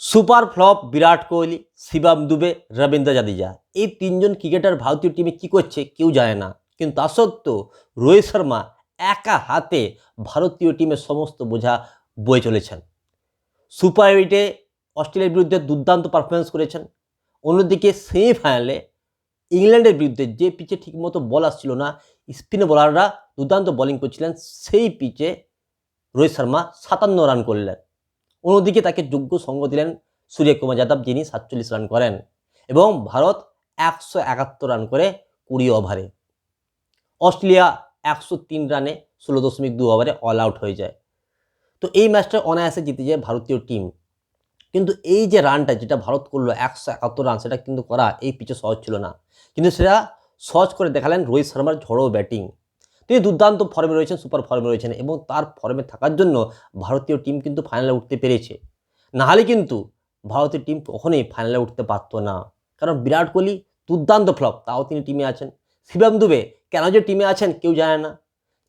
Super flop, Virat Kohli, Shivam Dube, Ravindra Jadeja. এই তিনজন cricketer ভারতীয় টিমে কি করছে কেউ জানে না। কিন্তু তা সত্ত্বেও রোহিত শর্মা একা হাতে ভারতীয় টিমের সমস্ত বোঝা বয়ে চলেছেন। সুপার এইটে অস্ট্রেলিয়ার বিরুদ্ধে দুর্দান্ত পারফরমেন্স করেছেন। অন্যদিকে সেমিফাইনালে ইংল্যান্ডের বিরুদ্ধে যে পিচে ঠিকমতো বল আসছিল না স্পিন বোলাররা দুর্দান্ত বোলিং করছিলেন, সেই পিচে রোহিত শর্মা সাতান্ন রান করলেন। অন্যদিকে তাকে যোগ্য সঙ্গ দিলেন সূর্যকুমার যাদব, যিনি সাতচল্লিশ রান করেন এবং ভারত একশো একাত্তর রান করে কুড়ি ওভারে। অস্ট্রেলিয়া একশো তিন রানে ষোলো দশমিক দু ওভারে অল আউট হয়ে যায়। তো এই ম্যাচটা অনায়াসে জিতে যায় ভারতীয় টিম কিন্তু এই যে রানটা যেটা ভারত করল একশো একাত্তর রান, সেটা কিন্তু করা এই পিচে সহজ ছিল না। কিন্তু সেটা সহজ করে দেখালেন রোহিত শর্মার ঝড়ো ব্যাটিং তিনি দুর্দান্ত ফর্মে রয়েছেন সুপার ফর্মে রয়েছেন এবং তার ফর্মে থাকার জন্য ভারতীয় টিম কিন্তু ফাইনালে উঠতে পেরেছে। নাহলে কিন্তু ভারতীয় টিম কখনোই ফাইনালে উঠতে পারতো না। কারণ বিরাট কোহলি দুর্দান্ত ফ্লপ তাও তিনি টিমে আছেন। শিবম দুবে কেন যে টিমে আছেন কেউ জানে না।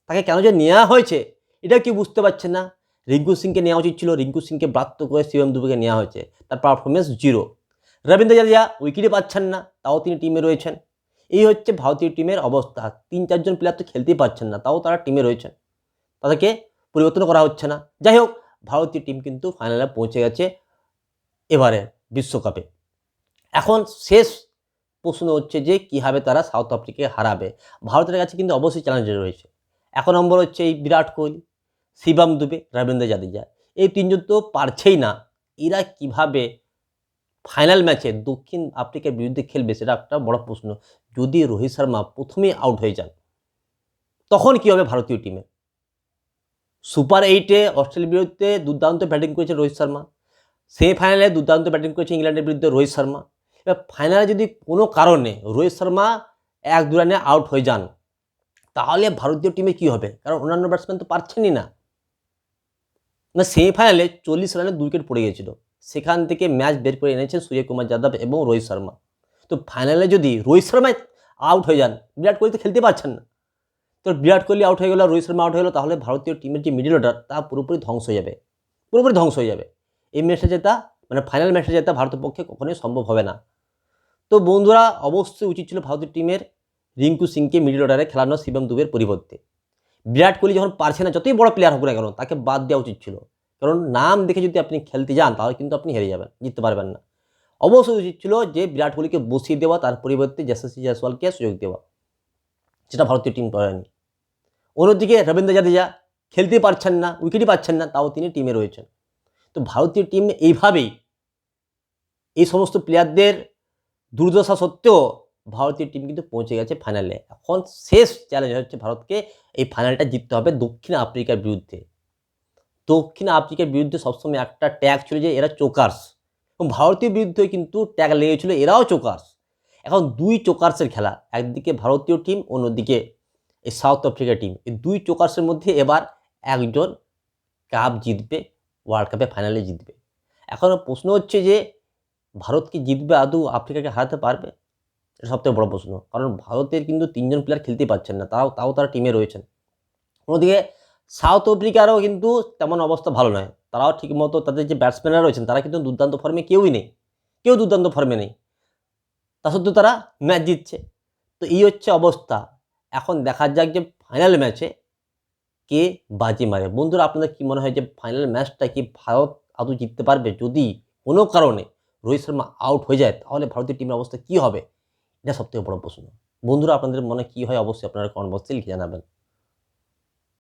তাকে কেন যে নেওয়া হয়েছে, এটা কেউ বুঝতে পারছে না। রিঙ্কু সিংকে নেওয়া উচিত ছিল, রিঙ্কু সিংকে ব্রাত্য করে শিবম দুবেকে নেওয়া হয়েছে। তার পারফরমেন্স জিরো রবীন্দ্র জাদেজা উইকেটে পাচ্ছেন না, তাও তিনি টিমে রয়েছেন। এই হচ্ছে ভারতীয় টিমের অবস্থা। তিন চারজন প্লেয়ার তো খেলতেই পারছেন না, তাও তারা টিমে রয়েছেন। তাদেরকে পরিবর্তন করা হচ্ছে না। যাই হোক, ভারতীয় টিম কিন্তু ফাইনালে পৌঁছে গেছে এবারে বিশ্বকাপে। এখন শেষ প্রশ্ন হচ্ছে যে, কীভাবে তারা সাউথ আফ্রিকাকে হারাবে? ভারতের কাছে কিন্তু অবশ্যই চ্যালেঞ্জ রয়েছে। এক নম্বর হচ্ছে এই বিরাট কোহলি, শিবাম দুবে, রবীন্দ্র জাদেজা। এই তিনজন তো পারছেই না। এরা কীভাবে ফাইনাল ম্যাচে দক্ষিণ আফ্রিকার বিরুদ্ধে খেলবে সেটা একটা বড় প্রশ্ন। যদি রোহিত শর্মা প্রথমেই আউট হয়ে যান, তখন কী হবে ভারতীয় টিমে সুপার এইটে অস্ট্রেলিয়ার বিরুদ্ধে দুর্দান্ত ব্যাটিং করেছে রোহিত শর্মা। সেমিফাইনালে দুর্দান্ত ব্যাটিং করেছে ইংল্যান্ডের বিরুদ্ধে রোহিত শর্মা। এবার ফাইনালে যদি কোনো কারণে রোহিত শর্মা এক দু রানে আউট হয়ে যান, তাহলে ভারতীয় টিমে কী হবে? কারণ অন্যান্য ব্যাটসম্যান তো পারছেনই না। না সেমিফাইনালে চল্লিশ রানে দুই উইকেট পড়ে গেছিল। সেখান থেকে ম্যাচ বের করে এনেছেন সূর্যকুমার যাদব এবং রোহিত শর্মা। তো ফাইনালে যদি রোহিত শর্মা আউট হয়ে যান, বিরাট কোহলি তো খেলতে পারছেন না। তো বিরাট কোহলি আউট হয়ে গেল, রোহিত শর্মা আউট হয়ে গেলো, তাহলে ভারতীয় টিমের যে মিডিল অর্ডার তা পুরোপুরি ধ্বংস হয়ে যাবে। পুরোপুরি ধ্বংস হয়ে যাবে। এই ম্যাচটা জেতা মানে ফাইনাল ম্যাচটা জেতা ভারতের পক্ষে কখনোই সম্ভব হবে না। তো বন্ধুরা, অবশ্যই উচিত ছিল ভারতীয় টিমের রিঙ্কু সিংকে মিডিল অর্ডারে খেলানো শিবম দুবের পরিবর্তে। বিরাট কোহলি যখন পারছে না, যতই বড় প্লেয়ার হোক না কেন, তাকে বাদ দেওয়া উচিত ছিল। কারণ নাম দেখে যদি আপনি খেলতে যান, তাহলে কিন্তু আপনি হেরে যাবেন, জিততে পারবেন না। অবশ্যই উচিত ছিল যে বিরাট কোহলিকে বসিয়ে দেওয়া, তার পরিবর্তে যশস্বী জয়সওয়ালকে সুযোগ দেওয়া। যেটা ভারতীয় টিম করেনি। অন্যদিকে রবীন্দ্র জাদেজা খেলতে পারছেন না উইকেটই পাচ্ছেন না, তাও তিনি টিমে রয়েছেন। তো ভারতীয় টিম এইভাবেই এই সমস্ত প্লেয়ারদের দুর্দশা সত্ত্বেও ভারতীয় টিম কিন্তু পৌঁছে গেছে ফাইনালে এখন শেষ চ্যালেঞ্জ হচ্ছে ভারতকে, এই ফাইনালটা জিততে হবে দক্ষিণ আফ্রিকার বিরুদ্ধে। দক্ষিণ আফ্রিকার বিরুদ্ধে সবসময় একটা ট্যাগ ছিল যে এরা চোকার্স এবং ভারতীয় বিরুদ্ধে কিন্তু ট্যাগ লেগেছিল এরাও চোকার্স এখন দুই চোকার্সের খেলা, একদিকে ভারতীয় টিম অন্যদিকে এই সাউথ আফ্রিকা টিম এই দুই চোকার্সের মধ্যে এবার একজন কাপ জিতবে ওয়ার্ল্ড কাপে ফাইনালে জিতবে। এখন প্রশ্ন হচ্ছে যে, ভারত কি জিতবে আদৌ আফ্রিকাকে হারাতে পারবে? এটা সবথেকে বড় প্রশ্ন। কারণ ভারতের কিন্তু তিনজন প্লেয়ার খেলতে পারছেন না, তাও তাও তারা টিমে রয়েছেন। অন্যদিকে সাউথ আফ্রিকারও কিন্তু তেমন অবস্থা ভালো নয়। তারাও ঠিকমতো তাদের যে ব্যাটসম্যানরা রয়েছেন, তারা কিন্তু দুর্দান্ত ফর্মে কেউই নেই। কেউ দুর্দান্ত ফর্মে নেই। তা সত্ত্বেও তারা ম্যাচ জিতছে। তো এই হচ্ছে অবস্থা। এখন দেখা যাক যে ফাইনাল ম্যাচে কে বাজি মারে। বন্ধুরা, আপনাদের কী মনে হয় যে ফাইনাল ম্যাচটা কি ভারত আদৌ জিততে পারবে? যদি কোনো কারণে রোহিত শর্মা আউট হয়ে যায়, তাহলে ভারতীয় টিমের অবস্থা কী হবে? এটা সবথেকে বড় প্রশ্ন। বন্ধুরা, আপনাদের মনে কী হয়? অবশ্যই আপনারা কমেন্ট বক্সে লিখে জানাবেন।